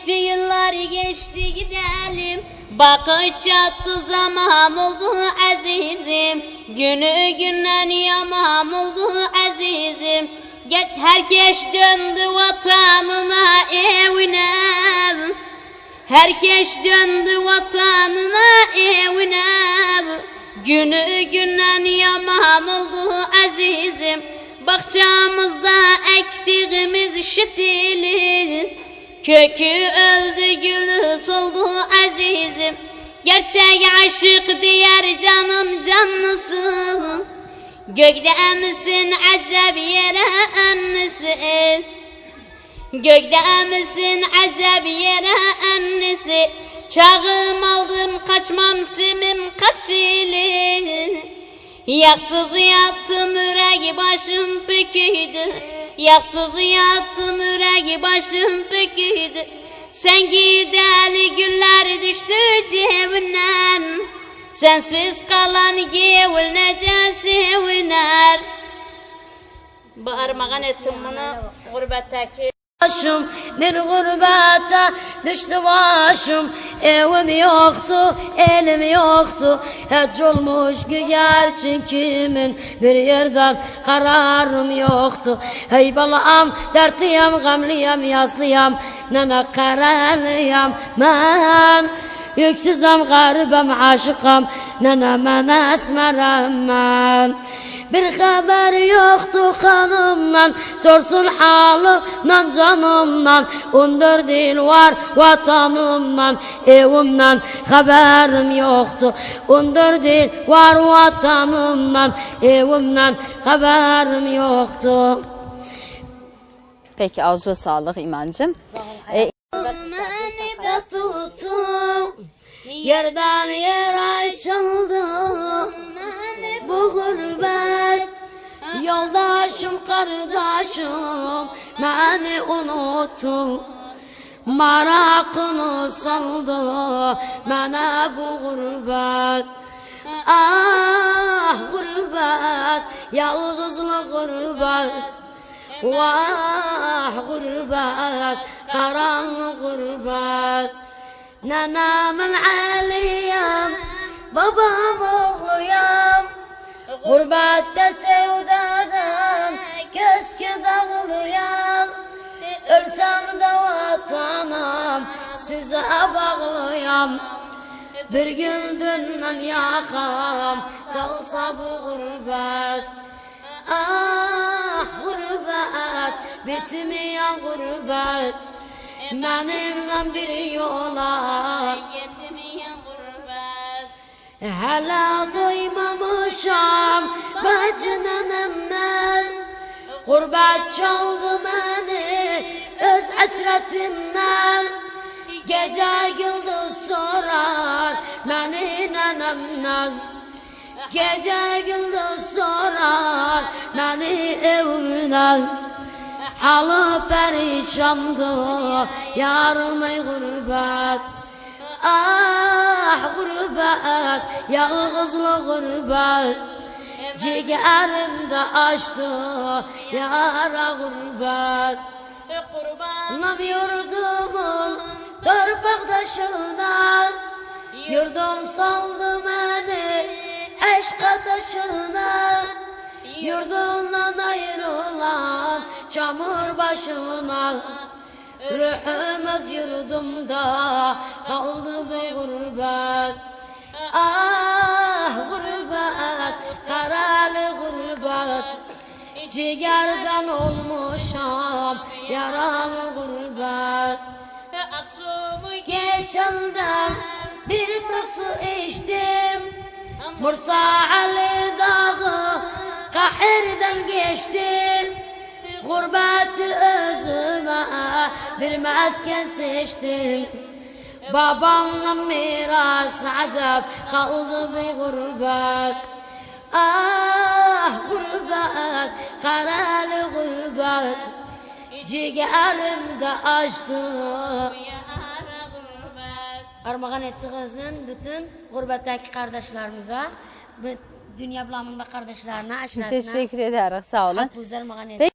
Geçti yıllar geçti gidelim. Bakış çattı zaman oldu azizim. Günü günden yaman oldu azizim. Get herkes döndü vatanına evine. Herkes döndü vatanına evine. Günü günden yaman oldu azizim. Bahçamızda ektiğimiz şitilir Kökü öldü gülü soldu azizim. Gerçek aşık diğer canım canlısı. Gökte misin acep yere annesi. Gökte misin acep yere annesi. Çağım aldım kaçmam simim kaç ili. Yaksız yattım yüreği başım pekiydi Yaksız yattım yüreği başım pekiydi Sen gideli günler düştü cebinden Sensiz kalan gevul nece seviner Bağırmagan ettim bunu gurbetteki Başım. Bir gurbete düştü başım Evim yoktu, elim yoktu. Hiç olmuş ki gerçi kimin? Bir yerden kararım yoktu. Hey balam dertliyem, gamliyem, yaslıyam Nene kararlıyam ben Yüksüzem, garibem, aşıkam. Nene men esmerem ben bir haber yoktu kanımdan Sorsun halimden canımdan. Undur dil var vatanımdan Evimden haberim yoktu Undur dil var vatanımdan Evimden haberim yoktu Peki ağzına sağlık. E, de tutun Yerden yere çaldı Yoldaşım kardeşim. Beni unuttu Marakını saldı. Bana bu gurbet Ah gurbet yalğızlık gurbet. Vah gurbet karanlık gurbet. Nenemin aliyem babam oğluyam Gurbette sevdadan Ölsem de vatanım size bağlıyam. Bir gün dünden yakam salsa bu gurbet. Ah gurbet bitmeyen gurbet. Benimle bir yola Yetmeyen gurbet. Hala duymamışam bacınanımdan Gurbet çaldı beni öz hasretimden Gece gündüz sorar beni nenemden Gece gündüz sorar beni evimden Halı perişandı yarım ey gurbet. Ah gurbet yalğızlı gurbet. Ciğerimde açtı yara gurbet Kurban yurdumun taşına. Yurdum saldı beni aşk taşına. Yurdundan ayrılan çamur başına. Ruhumuz yurdumda kaldı bu gurbet. Ah gurbet, karalı gurbet Ciğerden olmuşam yaralı gurbet Aksumu Geçenden bir tasu içtim. Mursa Ali Dağı kahirden geçtim Gurbeti özüme bir mesken seçtim. Babamla miras acab kaldı bir gurbet Ah gurbet, karalı gurbet Ciğerimde açtı Armağan etti kızın bütün gurbetteki kardeşlerimize, dünya bulamında kardeşlerine, aşiretine. teşekkür ederiz. Sağ olun. Hak bu armağan etti.